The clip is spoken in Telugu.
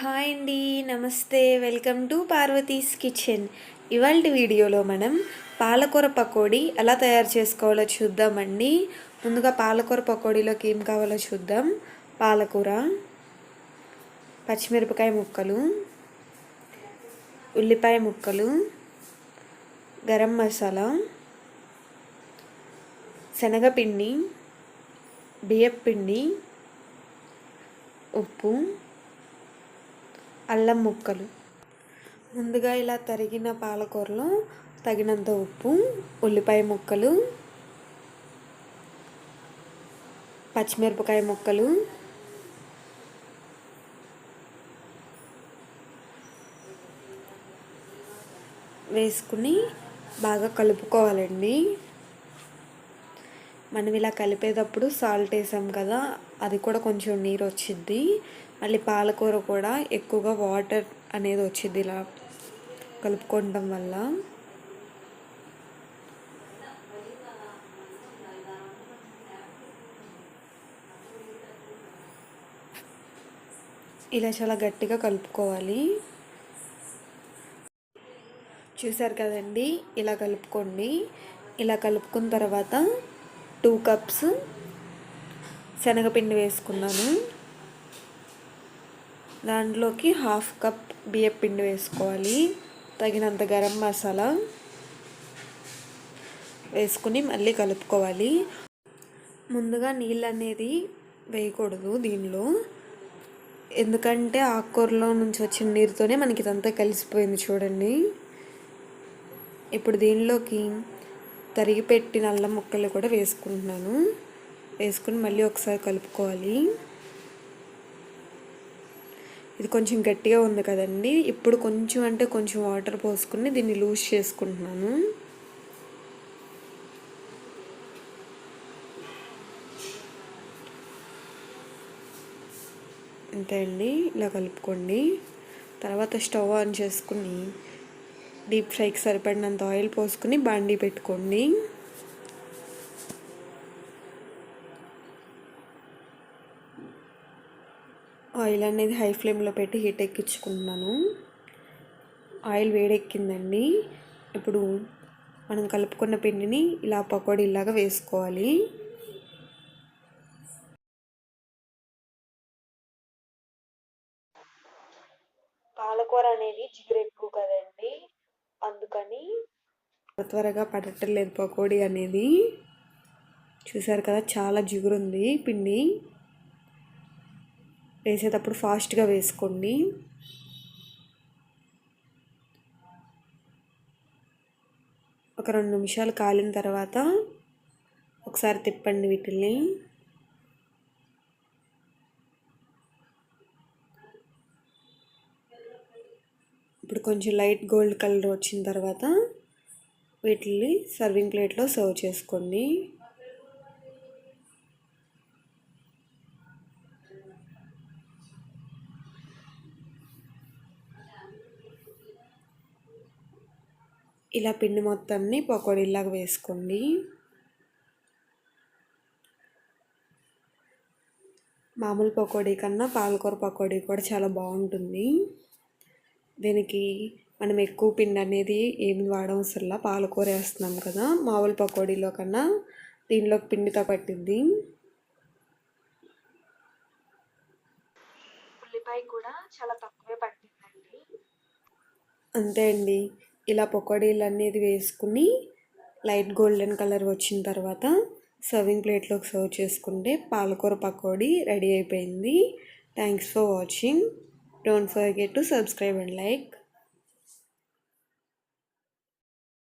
హాయ్ అండి నమస్తే. Welcome to Parvathi's kitchen. ఇవాళ వీడియోలో మనం పాలకూర పకోడీ ఎలా తయారు చేసుకోవాలో చూద్దామండి. ముందుగా పాలకూర పకోడీలోకి ఏం కావాలో చూద్దాం. పాలకూర పచ్చిమిరపకాయ ముక్కలు ఉల్లిపాయ ముక్కలు గరం మసాలా శనగపిండి బియ్యపిండి ఉప్పు అల్లం ముక్కలు. ముందుగా ఇలా తరిగిన పాలకూరలో తగినంత ఉప్పు ఉల్లిపాయ ముక్కలు పచ్చిమిరపకాయ ముక్కలు వేసుకుని బాగా కలుపుకోవాలండి. మనం ఇలా కలిపేటప్పుడు సాల్ట్ వేసాం కదా అది కూడా కొంచెం నీరు వచ్చిద్ది. మళ్ళీ పాలకూర కూడా ఎక్కువగా వాటర్ అనేది వచ్చిద్ది ఇలా కలుపుకోవడం వల్ల. ఇలా చాలా గట్టిగా కలుపుకోవాలి. చూసారు కదండి? ఇలా కలుపుకోండి. ఇలా కలుపుకున్న తర్వాత టూ కప్స్ శనగపిండి వేసుకున్నాను. దాంట్లోకి హాఫ్ కప్ బియ్యం పిండి వేసుకోవాలి. తగినంత గరం మసాలా వేసుకుని మళ్ళీ కలుపుకోవాలి. ముందుగా నీళ్ళు అనేది వేయకూడదు దీనిలో. ఎందుకంటే ఆకుకూరలో నుంచి వచ్చిన నీరుతోనే మనకి ఇదంతా కలిసిపోయింది చూడండి. ఇప్పుడు దీనిలోకి తరిగి పెట్టిన అల్లం ముక్కలు కూడా వేసుకుంటున్నాను. వేసుకుని మళ్ళీ ఒకసారి కలుపుకోవాలి. ఇది కొంచెం గట్టిగా ఉంది కదండి. ఇప్పుడు కొంచెం అంటే కొంచెం వాటర్ పోసుకుని దీన్ని లూజ్ చేసుకుంటున్నాను. అంతే అండి. ఇలా కలుపుకోండి. తర్వాత స్టవ్ ఆన్ చేసుకుని డీప్ ఫ్రైకి సరిపడినంత ఆయిల్ పోసుకుని బండి పెట్టుకోండి. ఆయిల్ అనేది హై ఫ్లేమ్లో పెట్టి హీట్ ఎక్కించుకుంటున్నాను. ఆయిల్ వేడెక్కిందండి. ఇప్పుడు మనం కలుపుకున్న పిండిని ఇలా పకోడీలాగా వేసుకోవాలి. పాలకూర అనేది జిగురు ఎక్కువ కదండి. అందుకని త్వరగా పడటం పకోడీ అనేది. చూసారు కదా చాలా జిగురుంది పిండి. వేసేటప్పుడు ఫాస్ట్గా వేసుకోండి. ఒక రెండు నిమిషాలు కాలిన తర్వాత ఒకసారి తిప్పండి వీటిల్ని. ఇప్పుడు కొంచెం లైట్ గోల్డ్ కలర్ వచ్చిన తర్వాత వీటిని సర్వింగ్ ప్లేట్లో సర్వ్ చేసుకోండి. ఇలా పిండి మొత్తాన్ని పకోడీలాగా వేసుకోండి. మామూలు పకోడీ కన్నా పాలకూర పకోడీ కూడా చాలా బాగుంటుంది. దీనికి మనం ఎక్కువ పిండి అనేది ఏమి వాడవసరంలా పాలకూర వేస్తున్నాం కదా మామూలు పకోడీలో కన్నా దీనిలోకి పిండితో పట్టింది. ఉల్లిపాయ కూడా చాలా తక్కువే పట్టిందండి. అంతే అండి. ఇలా పకోడీలు అనేది వేసుకుని లైట్ గోల్డెన్ కలర్ వచ్చిన తర్వాత సర్వింగ్ ప్లేట్లోకి సర్వ్ చేసుకుంటే పాలకూర పకోడీ రెడీ అయిపోయింది. Thanks for watching. Don't forget to subscribe and like.